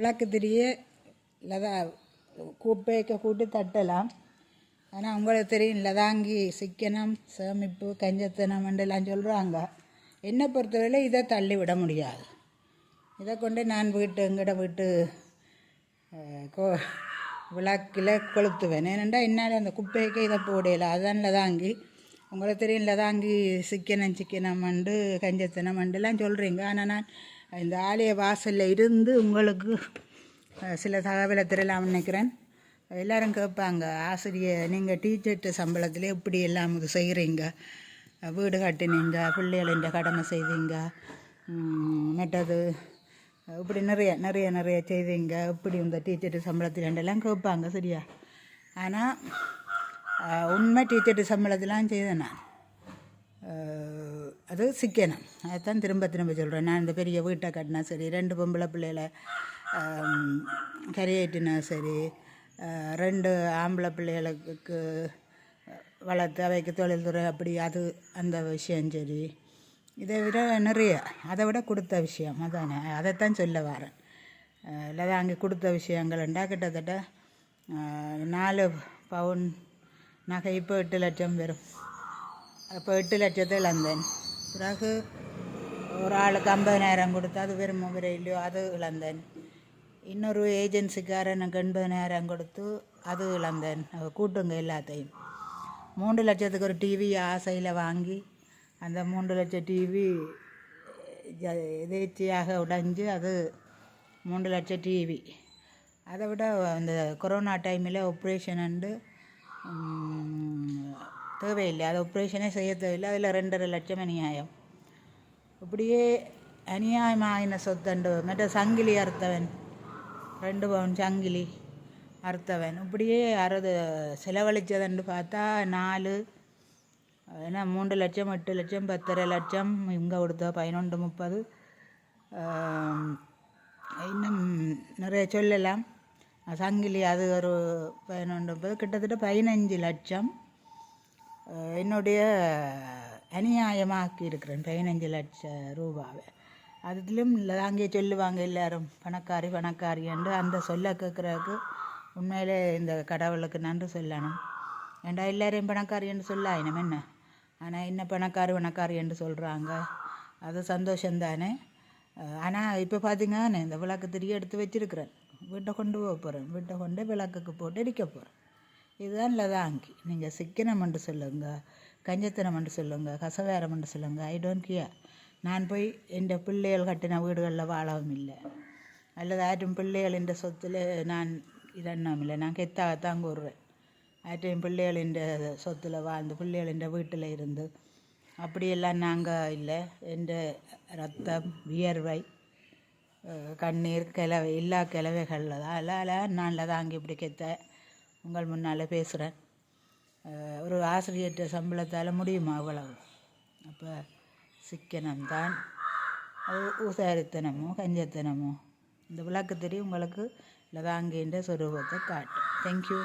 விளக்கு திரியே லதா குப்பைக்க கூட்டி தட்டலாம். ஆனால் உங்களுக்கு தெரியும் லதாங்கி சிக்கனம் சேமிப்பு கஞ்சத்தனம் எல்லாம் சொல்கிறாங்க என்னை பொறுத்தவரையில் இதை தள்ளி விட முடியாது. இதை கொண்டு நான் வீட்டு எங்கட வீட்டு கோ விளக்கில் கொளுத்துவேன். ஏனென்றால் என்னால் அந்த குப்பைக்கு இதை போடையில அதான் லதாங்கி. உங்களுக்கு தெரியும் தாங்கி சிக்கனம் சிக்கனம் மண்டு கஞ்சத்தனம் மண்டுலாம் சொல்கிறீங்க ஆனால் நான் இந்த ஆலய வாசலில் இருந்து உங்களுக்கு சில தகவலை தரலாம் நினைக்கிறேன். எல்லோரும் கேட்பாங்க ஆசிரியர் நீங்கள் டீச்சர்ட்டு சம்பளத்தில் எப்படி எல்லாம் இது செய்கிறீங்க வீடு கட்டினீங்க பிள்ளைகளின் கடமை செய்தீங்க மற்றது இப்படி நிறைய நிறைய நிறைய செய்தீங்க இப்படி இந்த டீச்சர்ட்டு சம்பளத்தில் எல்லாம் கேட்பாங்க சரியா? ஆனால் உண்மை டீச்சர்ட்டு சம்பளத்திலாம் செய்தேன் நான். அது சிக்கனம். அதைத்தான் திரும்ப திரும்ப சொல்கிறேன் நான் இந்த பெரிய வீட்டை கட்டினா சரி ரெண்டு பொம்பளை பிள்ளைகளை ஆம், கரையேற்றினா சரி ரெண்டு ஆம்பளை பிள்ளைகளுக்கு வளர்த்து அவைக்கு தொழில்துறை அப்படி அது அந்த விஷயம் சரி. இதை விட நிறைய அதை விட கொடுத்த விஷயம் அதானே? அதைத்தான் சொல்ல வரேன். இல்லை அங்கே கொடுத்த விஷயங்கள்ண்டா கிட்டத்தட்ட நாலு பவுன் நகை இப்போ எட்டு லட்சம் வரும். அப்போ எட்டு லட்சத்தை இழந்தேன். பிறகு ஒரு ஆளுக்கு ஐம்பதினாயிரம் கொடுத்து அது வெறும் இல்லையோ அது இழந்தேன். இன்னொரு ஏஜென்சிக்காரனுக்கு எண்பதினாயிரம் கொடுத்து அது இழந்தேன். கூட்டுங்க எல்லாத்தையும். மூன்று லட்சத்துக்கு ஒரு டிவி ஆசையில் வாங்கி அந்த மூன்று லட்சம் டிவி எதேச்சியாக உடைஞ்சு அது மூன்று லட்சம் டிவி அதை விட அந்த கொரோனா டைமில் ஆப்ரேஷன் அண்டு தேவையில்லை அது ஆப்ரேஷனே செய்ய தேவையில்லை அதில் ரெண்டரை லட்சம் அநியாயம் இப்படியே அநியாயமாயின சொத்தண்டு மற்ற சங்கிலி அறுத்தவன் ரெண்டு பவுன் சங்கிலி அறுத்தவன் இப்படியே அறுது செலவழித்ததுன்னு பார்த்தா நாலு ஏன்னா மூன்று லட்சம் எட்டு லட்சம் பத்தரை லட்சம் இங்கே கொடுத்த பதினொன்று முப்பது இன்னும் நிறைய சொல்லலாம் சங்கிலி அது ஒரு பதினொன்று கிட்டத்தட்ட பதினஞ்சு லட்சம். என்னுடைய அநியாயமாக்கி இருக்கிறேன் பதினஞ்சு லட்சம் ரூபாவை. அதிலும் அங்கே சொல்லுவாங்க எல்லாரும் பணக்காரி பணக்காரி என்று அந்த சொல்ல கேட்குறதுக்கு உண்மையிலே இந்த கடவுளுக்கு நன்றி சொல்லணும். ஏண்டா எல்லாரையும் பணக்காரி என்று சொல்ல என்ன? ஆனால் என்ன பணக்காரி பணக்காரி என்று சொல்கிறாங்க அது சந்தோஷம்தானே? ஆனால் இப்போ பார்த்தீங்கன்னா இந்த விளக்கு திரிய எடுத்து வச்சிருக்கிறேன். வீட்டை கொண்டு போக போகிறேன் வீட்டை கொண்டு விளக்குக்கு போட்டு எரிக்க போகிறேன் இதுதான் லதாங்கி. நீங்கள் சிக்கனம்னு சொல்லுங்க கஞ்சத்தனம்னு சொல்லுங்க கசவேரம்னு சொல்லுங்க ஐ டோன்ட் கியர் நான் போய் என் பிள்ளைகள் கட்டின வீடுகளில் வாழவும் இல்லை. அல்லது ஆற்றும் பிள்ளைகளின் சொத்தில் நான் இதெண்ணம் இல்லை. நான் கெத்தாகத்தான் கூறுவேன். ஆற்றையும் பிள்ளைகளின் சொத்தில் வாழ்ந்து பிள்ளைகளின் வீட்டில் இருந்து அப்படியெல்லாம் நாங்கள் இல்லை. என் ரத்தம் வியர்வை கண்ணீர் கிளவை எல்லா கிளவைகளில் தான். எல்லாம் நான் லதாங்கி இப்படி கெத்த. உங்கள் முன்னால் பேசுகிறேன் ஒரு ஆசிரியர்கிட்ட சம்பளத்தால் முடியுமா அவ்வளவு? அப்போ சிக்கனம்தான் அது உசாரித்தனமோ கஞ்சத்தனமோ. இந்த விளக்கு தெரியும் உங்களுக்கு லதாங்கின்ற சொரூபத்தை காட்டும். தேங்க்யூ